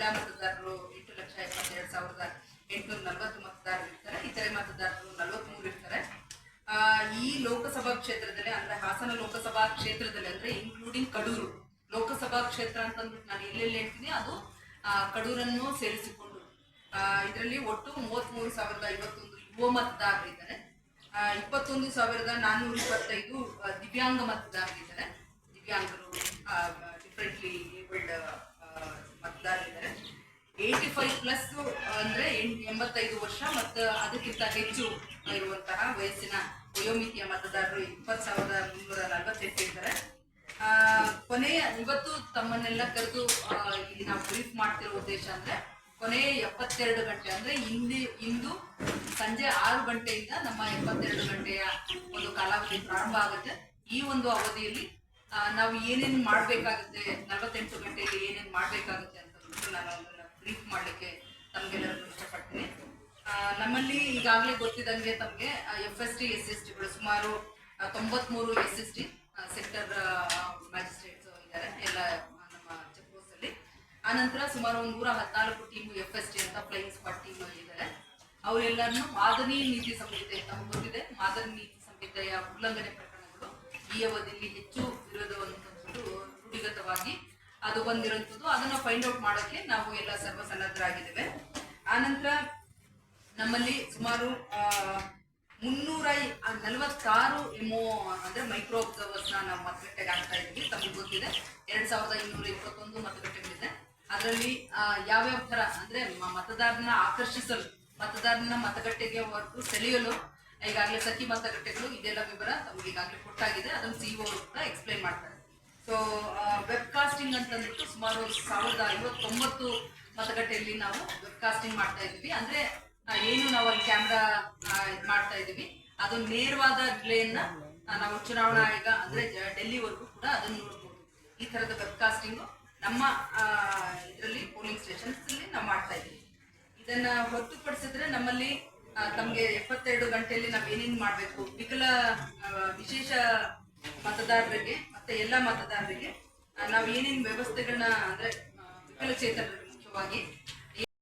ಮಹಿಳಾ ಮತದಾರರು ಎಂಟು ಲಕ್ಷ ಎಪ್ಪತ್ತೆರಡು ಸಾವಿರದ ಎಂಟುನೂರ ನಲವತ್ತು ಮತದಾರರು ಇರ್ತಾರೆ. ಇತರೆ ಮತದಾರರು ನಲವತ್ಮೂರು ಇರ್ತಾರೆ. ಈ ಲೋಕಸಭಾ ಕ್ಷೇತ್ರದಲ್ಲಿ ಅಂದ್ರೆ ಹಾಸನ ಲೋಕಸಭಾ ಕ್ಷೇತ್ರದಲ್ಲಿ ಅಂದ್ರೆ ಇನ್ಕ್ಲೂಡಿಂಗ್ ಕಡೂರು. ಲೋಕಸಭಾ ಕ್ಷೇತ್ರ ಅಂತಂದ್ಬಿಟ್ಟು ನಾನು ಎಲ್ಲೆಲ್ಲಿ ಹೇಳ್ತೀನಿ? ಅದು ಕಡೂರನ್ನು ಸೇರಿಸಿಕೊಂಡು. ಇದರಲ್ಲಿ ಒಟ್ಟು ಮೂವತ್ಮೂರು ಸಾವಿರದ ಐವತ್ತೊಂದು ಯುವ ಮತದಾರರಿದ್ದಾರೆ ಇಪ್ಪತ್ತೊಂದು ಸಾವಿರದ ನಾನ್ನೂರ ಇಪ್ಪತ್ತೈದು ದಿವ್ಯಾಂಗ ಮತದಾರರಿದ್ದಾರೆ ದಿವ್ಯಾಂಗರು differently abled eighty five plus ಅಂದ್ರೆ ಎಂಬತ್ತೈದು ವರ್ಷ ಮತ್ತು ಅದಕ್ಕಿಂತ ಹೆಚ್ಚು ಇರುವಂತಹ ವಯಸ್ಸಿನ ವಯೋಮಿತಿಯ ಮತದಾರರು ಇಪ್ಪತ್ತು ಸಾವಿರದ ಮುನ್ನೂರ ನಲವತ್ತೆಂಟು ಇದ್ದಾರೆ. ಆ, ಕೊನೆಯ ಇವತ್ತು ತಮ್ಮನ್ನೆಲ್ಲ ಕರೆದು ಇಲ್ಲಿ ನಾವು ಬ್ರೀಫ್ ಮಾಡ್ತಿರೋ ಉದ್ದೇಶ ಅಂದ್ರೆ ಕೊನೆಯ ಎಪ್ಪತ್ತೆರಡು ಗಂಟೆ ಅಂದ್ರೆ ಇಂದು ಇಂದು ಸಂಜೆ ಆರು ಗಂಟೆಯಿಂದ ನಮ್ಮ ಎಪ್ಪತ್ತೆರಡು ಗಂಟೆಯ ಒಂದು ಕಾಲಾವಧಿ ಪ್ರಾರಂಭ ಆಗುತ್ತೆ. ಈ ಒಂದು ಅವಧಿಯಲ್ಲಿ ನಾವು ಏನೇನು ಮಾಡಬೇಕಾಗುತ್ತೆ ನಲವತ್ತೆಂಟು ಗಂಟೆಯಲ್ಲಿ ಏನೇನು ಮಾಡಬೇಕಾಗುತ್ತೆ ಅಂತ ನಾನು ತಮಗೆಲ್ಲರಿಗೂ ಇಷ್ಟಪಡ್ತೀನಿ. ನಮ್ಮಲ್ಲಿ ಈಗಾಗಲೇ ಗೊತ್ತಿದ್ದಂಗೆ ತಮಗೆ F S T S S ಟಿಗಳು ಸುಮಾರು ತೊಂಬತ್ಮೂರು S S T sector magistrates ಇದ್ದಾರೆ, ಎಲ್ಲ ನಮ್ಮ ಚೆಕ್ ಅಲ್ಲಿ. ಆನಂತರ ಸುಮಾರು ಒಂದು ನೂರ ಹದಿನಾಲ್ಕು ಟೀಮ್ ಎಫ್ ಎಸ್ ಟಿ ಅಂತ ಫ್ಲೈಯಿಂಗ್ ಸ್ಪಾಟ್ ಟೀಮ್ ಇದ್ದಾರೆ. ಅವರೆಲ್ಲರನ್ನು ಮಾದರಿ ನೀತಿ ಸಂಹಿತೆ ತಮಗೆ ಗೊತ್ತಿದೆ ಮಾದರಿ ನೀತಿ ಸಂಹಿತೆಯ ಉಲ್ಲಂಘನೆ ಪ್ರಕರಣಗಳು ಈ ಅವಧಿಯಲ್ಲಿ ಹೆಚ್ಚು ಇರೋದಂತದ್ದು ರೂಢಿಗತವಾಗಿ ಅದು ಬಂದಿರುವಂಥದ್ದು ಅದನ್ನ ಫೈಂಡ್ ಔಟ್ ಮಾಡೋಕ್ಕೆ ನಾವು ಎಲ್ಲ ಸರ್ವಸನ್ನದ್ಧರಾಗಿದ್ದೇವೆ. ಆನಂತರ ನಮ್ಮಲ್ಲಿ ಸುಮಾರು ಮುನ್ನೂರ ನಲವತ್ತಾರು ಎಮೋ ಅಂದ್ರೆ ಮೈಕ್ರೋ ಅಬ್ಸರ್ವರ್ಸ್ ನಾವು ಮತಗಟ್ಟೆಗೆ ಹಾಕ್ತಾ ಇದ್ವಿ ತಮಗೆ ಗೊತ್ತಿದೆ. ಎರಡ್ ಸಾವಿರದ ಇನ್ನೂರ ಇಪ್ಪತ್ತೊಂದು ಮತಗಟ್ಟೆಗಳಿದೆ ಅದರಲ್ಲಿ ಯಾವ್ಯಾವ ತರ ಅಂದ್ರೆ ಮತದಾರನ ಆಕರ್ಷಿಸಲು ಮತದಾರನ ಮತಗಟ್ಟೆಗೆ ಹೊರತು ಸೆಳೆಯಲು, ಈಗಾಗಲೇ ಸಖಿ ಮತಗಟ್ಟೆಗಳು ಇದೆಲ್ಲ ವಿವರ ತಮಗೆ ಈಗಾಗಲೇ ಕೊಟ್ಟಾಗಿದೆ. ಅದನ್ನು ಸಿಇಒ ಕೂಡ ಎಕ್ಸ್ಪ್ಲೈನ್ ಮಾಡ್ತಾರೆ. ಸೊ ವೆಬ್ ಕಾಸ್ಟಿಂಗ್ ಅಂತಂದ್ಬಿಟ್ಟು ಸುಮಾರು ಸಾವಿರದ ಐವತ್ತೊಂಬತ್ತು ಮತಗಟ್ಟೆಯಲ್ಲಿ ನಾವು ಕಾಸ್ಟಿಂಗ್ ಮಾಡ್ತಾ ಇದ್ವಿ. ಅಂದ್ರೆ ಏನು ನಾವು ಅಲ್ಲಿ ಕ್ಯಾಮ್ರಾ ಮಾಡ್ತಾ ಇದೀವಿ ಅದು ನೇರವಾದ ರಿಲೇಯನ್ನ ನಾವು ಚುನಾವಣಾ ಆಯೋಗ, ಅಂದ್ರೆ ಡೆಲ್ಲಿವರೆಗೂ ಕೂಡ ಅದನ್ನ ನೋಡ್ಬೋದು. ಈ ತರದ ವೆಬ್ ಕಾಸ್ಟಿಂಗ್ ನಮ್ಮ ಇದರಲ್ಲಿ ಪೋಲಿಂಗ್ ಸ್ಟೇಷನ್ಸ್ ಅಲ್ಲಿ ನಾವು ಮಾಡ್ತಾ ಇದೀವಿ ಇದನ್ನ ಹೊರತುಪಡಿಸಿದ್ರೆ ನಮ್ಮಲ್ಲಿ ತಮ್ಗೆ ಎಪ್ಪತ್ತೆರಡು ಗಂಟೆಯಲ್ಲಿ ನಾವ್ ಏನೇನ್ ಮಾಡ್ಬೇಕು? ವಿಕಲ ವಿಶೇಷ ಮತದಾರರಿಗೆ, ಮತ್ತೆ ಎಲ್ಲಾ ಮತದಾರರಿಗೆ ನಾವ್ ಏನೇನ್ ವ್ಯವಸ್ಥೆಗಳನ್ನ, ಅಂದ್ರೆ 조각이